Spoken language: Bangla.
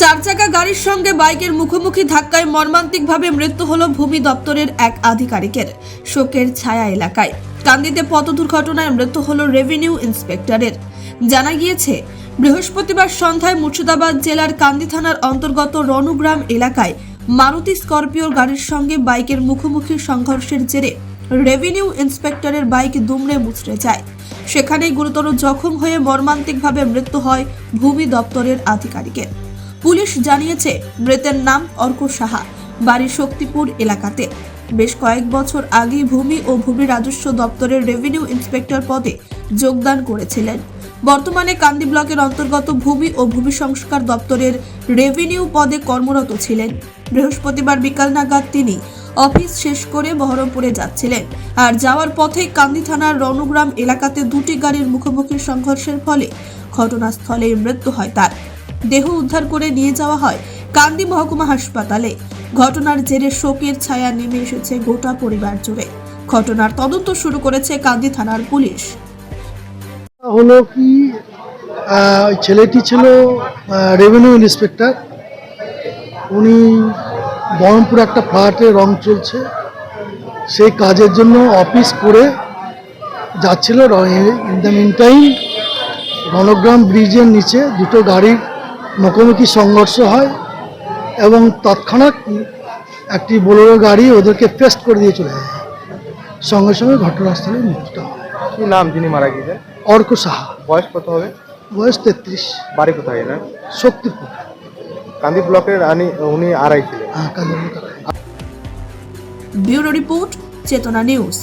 চার চাকা গাড়ির সঙ্গে বাইকের মুখোমুখি ধাক্কায় মর্মান্তিকভাবে মৃত্যু হল ভূমি দপ্তরের এক আধিকারিকের শোকের ছায়া এলাকায়। কান্দিতে পথ দুর্ঘটনায় মৃত্যু হল রেভিনিউ ইন্সপেক্টরের। জানা গিয়েছে, বৃহস্পতিবার সন্ধ্যায় মুর্শিদাবাদ জেলার কান্দি থানার অন্তর্গত রণগ্রাম এলাকায় মারুতি স্করপিওর গাড়ির সঙ্গে বাইকের মুখোমুখি সংঘর্ষের জেরে রেভিনিউ ইন্সপেক্টরের বাইক দুমড়ে মুচড়ে যায়। সেখানেই গুরুতর জখম হয়ে মর্মান্তিকভাবে মৃত্যু হয় ভূমি দপ্তরের আধিকারিকের। পুলিশ জানিয়েছে, মৃতের নাম অর্ক সাহা, বাড়ি শক্তিপুর এলাকাতে। বেশ কয়েক বছর আগেই ভূমি ও ভূমি রাজস্ব দপ্তরের রেভিনিউ ইন্সপেক্টর পদে যোগদান করেছিলেন। বর্তমানে কান্দি ব্লকের অন্তর্গত ভূমি ও ভূমি সংস্কার দপ্তরের রেভিনিউ পদে কর্মরত ছিলেন। বৃহস্পতিবার বিকাল নাগাদ তিনি অফিস শেষ করে বহরমপুরে যাচ্ছিলেন। আর যাওয়ার পথে কান্দি থানার রণগ্রাম এলাকাতে দুটি গাড়ির মুখোমুখি সংঘর্ষের ফলে ঘটনাস্থলে মৃত্যু হয় তার। দেহ উদ্ধার করে নিয়ে যাওয়া হয় কান্দি মহকুমা হাসপাতালে। ঘটনার জেরে শোকের ছায়া নেমে এসেছে গোটা পরিবার জুড়ে। ঘটনার তদন্ত শুরু করেছে কান্দি থানার পুলিশ। হলো কি ছেলেটি ছিল রেভিনিউ ইন্সপেক্টর উনি বহরমপুর একটা ফ্ল্যাটে রং চলছে। সেই কাজের জন্য অফিস করে যাচ্ছিল in the mean time Rangram ব্রিজের নিচে দুটো গাড়ির মুখোমুখি সংঘর্ষ হয় এবং তৎক্ষণাৎ একটি বোলেরো গাড়ি ওদেরকে পেস্ট করে দিয়ে চলে যায়। সঙ্গে সঙ্গে ঘটনাস্থলে মৃত্যুটা হয়। কি নাম তিনি মারা গিয়েছেন? অর্ক সাহা। বয়স কত হবে? বয়স তেত্রিশ। বাড়ি কোথায় না শক্তিপুর। কান্দি ব্লকের আনি উনি আড়াই ছিলেন। হ্যাঁ কান্দি ব্লকের। Bureau report Chetana news.